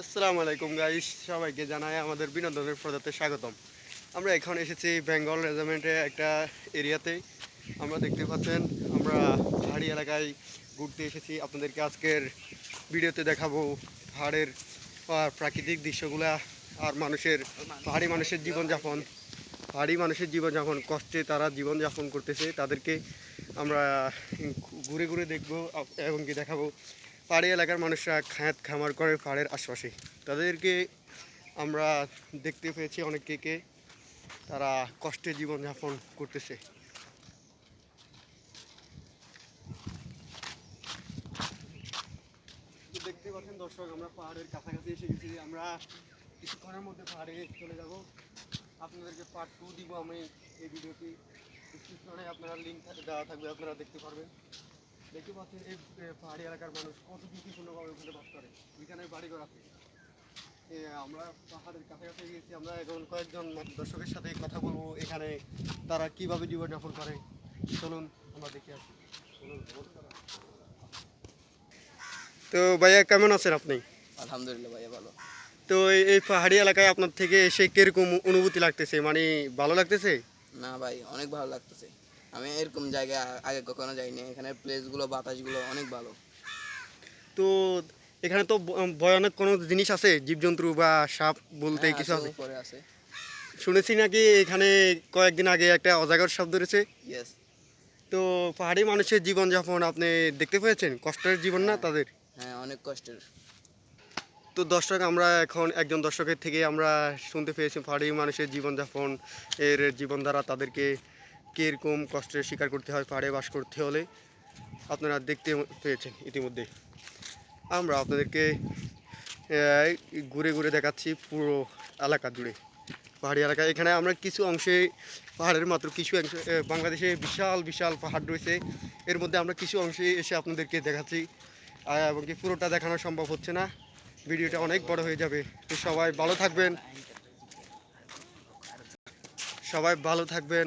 আসসালামু আলাইকুম গাইস সবাইকে জানাই আমাদের বিনোদনের প্রজাতে স্বাগতম। আমরা এখন এসেছি বেঙ্গল রেজিমেন্টে একটা এরিয়াতে। আমরা দেখতে পাচ্ছেন, আমরা পাহাড়ি এলাকায় ঘুরতে এসেছি। আপনাদেরকে আজকের ভিডিওতে দেখাবো পাহাড়ের প্রাকৃতিক দৃশ্যগুলা আর মানুষের, পাহাড়ি মানুষের জীবনযাপন। পাহাড়ি মানুষের জীবনযাপন, কষ্টে তারা জীবনযাপন করতেছে। তাদেরকে আমরা ঘুরে ঘুরে দেখব এবং কি দেখাবো। পাহাড়ি এলাকার মানুষরা খায়াত খামার করে পাহাড়ের আশপাশে। তাদেরকে আমরা দেখতে পেয়েছি অনেককে তারা কষ্টে জীবনযাপন করতেছে। দেখতে পাচ্ছেন দর্শক, আমরা পাহাড়ের কাছাকাছি এসে গেছি আমরা কিছুক্ষণের মধ্যে পাহাড়ে চলে যাব। আপনাদেরকে পার্ট টু দিব আমি এই ভিডিওটি। ডিসক্রিপশনে আপনারা লিঙ্ক দেওয়া থাকবে, আপনারা দেখতে পারবেন। দেখতে পাচ্ছেন এই পাহাড়ি এলাকার মানুষ কত ঝুঁকিপূর্ণভাবে ওখানে বাস করে। এখানে বাড়িঘর আছে। আমরা পাহাড়ের কাছাকাছি গিয়েছি আমরা এখন কয়েকজন দর্শকের সাথে কথা বলব এখানে তারা কীভাবে জীবনযাপন করে। চলুন আমরা দেখে আসি। তো ভাইয়া কেমন আছেন আপনি? আলহামদুলিল্লাহ ভাইয়া ভালো। তো এই- এই পাহাড়ি এলাকায় আপনার থেকে এসে কীরকম অনুভূতি লাগতেছে? মানে ভালো লাগতেছে? না ভাই অনেক ভালো লাগতেছে। আমি এরকম জায়গায় আগে কখনো যাইনি। এখানে প্লেসগুলো বাতাসগুলো অনেক ভালো। তো এখানে তো ভয়ানক কোনো জিনিস আছে? জীবজন্তু বা সাপ বলতে হ্যাঁ, কিছু আছে, আছে? শুনেছি নাকি এখানে কয়েকদিন আগে একটা অজাগর সাপ ধরেছে? ইয়েস তো পাহাড়ি মানুষের জীবনযাপন আপনি দেখতে পেয়েছেন? কষ্টের জীবন না তাদের? হ্যাঁ অনেক কষ্টের। তো দর্শক আমরা এখন একজন দর্শকের থেকে আমরা শুনতে পেয়েছি পাহাড়ি মানুষের জীবনযাপন এর জীবনধারা তাদেরকে কীরকম কষ্টের শিকার করতে হয় পাহাড়ে বাস করতে হলে? আপনারা দেখতে পেয়েছেন ইতিমধ্যে। আমরা আপনাদেরকে ঘুরে ঘুরে দেখাচ্ছি পুরো এলাকা জুড়ে, পাহাড়ি এলাকা। এখানে আমরা কিছু অংশে, পাহাড়ের মাত্র কিছু অংশ বাংলাদেশে বিশাল বিশাল পাহাড় রয়েছে। এর মধ্যে আমরা কিছু অংশে এসে আপনাদেরকে দেখাচ্ছি। এবং কি পুরোটা দেখানো সম্ভব হচ্ছে না। ভিডিওটা অনেক বড় হয়ে যাবে। তো সবাই ভালো থাকবেন। সবাই ভালো থাকবেন।